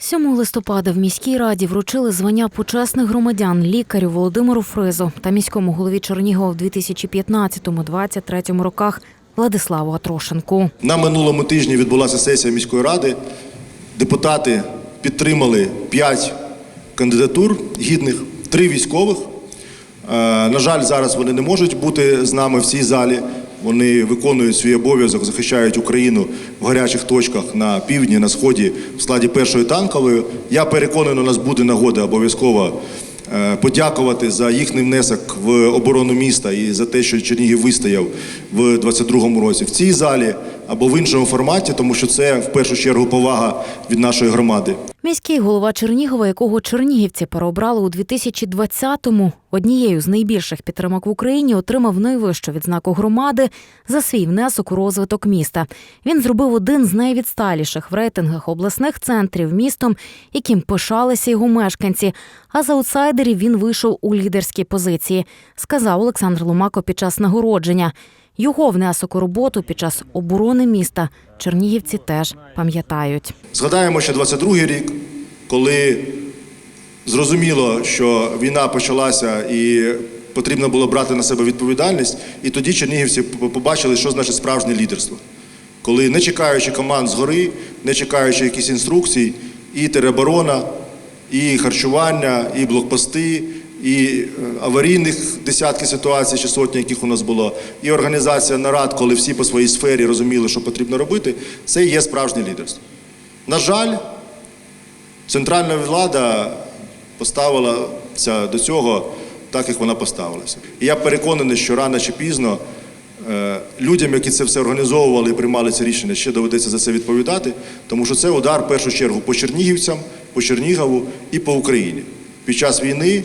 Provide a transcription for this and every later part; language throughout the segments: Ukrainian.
7 листопада в міській раді вручили звання почесних громадян лікарю Володимиру Фризу та міському голові Чернігова в 2015-2023 роках Владиславу Атрошенку. На минулому тижні відбулася сесія міської ради. Депутати підтримали 5 кандидатур гідних, 3 військових. Е, На жаль, зараз вони не можуть бути з нами в цій залі. Вони виконують свій обов'язок, захищають Україну в гарячих точках на півдні, на сході в складі першої танкової. Я переконаний, у нас буде нагода обов'язково е, подякувати за їхній внесок в оборону міста і за те, що Чернігів вистояв в 22-му році в цій залі або в іншому форматі, тому що це в першу чергу повага від нашої громади. Міський голова Чернігова, якого чернігівці переобрали у 2020-му, однією з найбільших підтримок в Україні, отримав найвищу відзнаку громади за свій внесок у розвиток міста. Він зробив один з найвідсталіших в рейтингах обласних центрів містом, яким пишалися його мешканці. А з аутсайдерів він вийшов у лідерські позиції, сказав Олександр Ломако під час нагородження. Його внесок у роботу під час оборони міста чернігівці теж пам'ятають. Згадаємо ще 22-й рік, коли зрозуміло, що війна почалася і потрібно було брати на себе відповідальність. І тоді чернігівці побачили, що значить справжнє лідерство. Коли не чекаючи команд згори, не чекаючи якісь інструкцій, і тероборона, і харчування, і блокпости, і е, аварійних десятки ситуацій чи сотні, яких у нас було, і організація нарад, коли всі по своїй сфері розуміли, що потрібно робити, це є справжнє лідерство. На жаль, центральна влада поставилася до цього так, як вона поставилася. І я переконаний, що рано чи пізно е, людям, які це все організовували і приймали це рішення, ще доведеться за це відповідати, тому що це удар в першу чергу по чернігівцям, по Чернігову і по Україні. Під час війни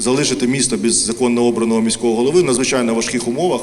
залишити місто без законно обраного міського голови в надзвичайно важких умовах.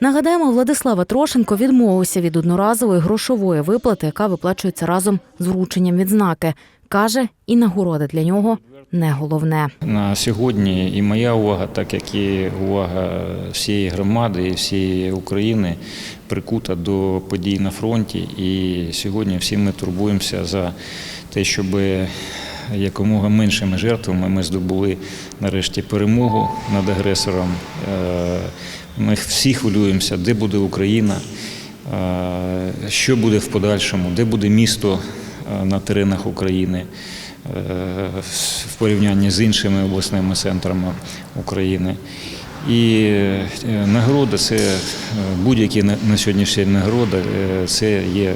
Нагадаємо, Владислава Трошенко відмовився від одноразової грошової виплати, яка виплачується разом з врученням відзнаки. Каже, і нагорода для нього не головне. На сьогодні і моя увага, так як і увага всієї громади і всієї України, прикута до подій на фронті. І сьогодні всі ми турбуємося за те, щоб якомога меншими жертвами ми здобули нарешті перемогу над агресором. Е, Ми всі хвилюємося, де буде Україна, е, що буде в подальшому, де буде місто е, на теренах України в порівнянні з іншими обласними центрами України. І нагорода це будь-які на сьогоднішній е, це є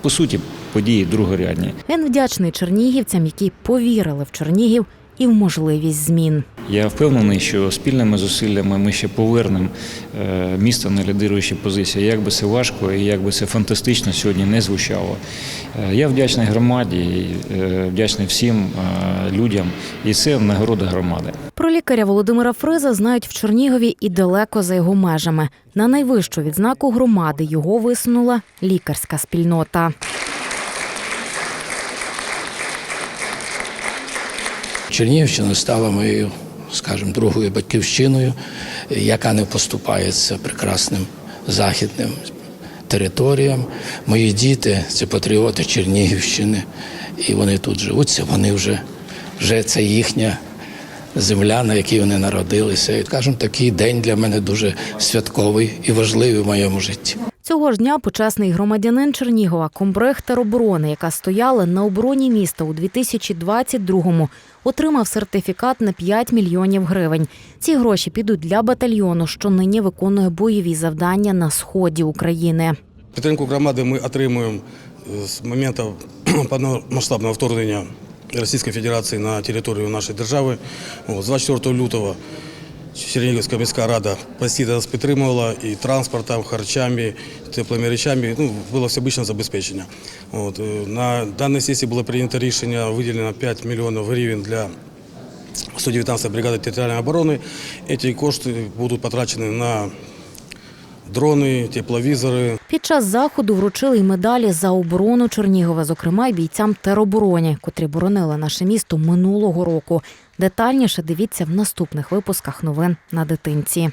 по суті події другорядні. Він вдячний чернігівцям, які повірили в Чернігів і в можливість змін. Я впевнений, що спільними зусиллями ми ще повернемо е, місто на лідируючі позиції. Як би це важко і як би це фантастично сьогодні не звучало. Е, Я вдячний громаді, і, е, вдячний всім людям, і це нагорода громади. Про лікаря Володимира Фриза знають в Чернігові і далеко за його межами. На найвищу відзнаку громади його висунула лікарська спільнота. Чернігівщина стала моєю, скажімо, другою батьківщиною, яка не поступається прекрасним західним територіям. Мої діти це патріоти Чернігівщини, і вони тут живуться. Вони вже, вже це їхня земля, на якій вони народилися. І кажемо, такий день для мене дуже святковий і важливий в моєму житті. Цього ж дня почесний громадянин Чернігова, комбрег тероборони, яка стояла на обороні міста у 2022-му, отримав сертифікат на 5 мільйонів гривень. Ці гроші підуть для батальйону, що нині виконує бойові завдання на сході України. Підтримку громади ми отримуємо е, з моменту повномасштабного вторгнення Російської Федерації на територію нашої держави. З 24 лютого Чернігівська міська рада постійно нас підтримувала і транспортом, харчами, теплими речами. Ну, було всебічне забезпечення. От, е, на даній сесії було прийнято рішення виділено 5 мільйонів гривень для 119 бригади територіальної оборони. Ці кошти будуть потрачені на дроны, тепловізори. Під час заходу вручили й медалі за оборону Чернігова, зокрема й бійцям теробороні, котрі боронили наше місто минулого року. Детальніше дивіться в наступних випусках новин на дитинці.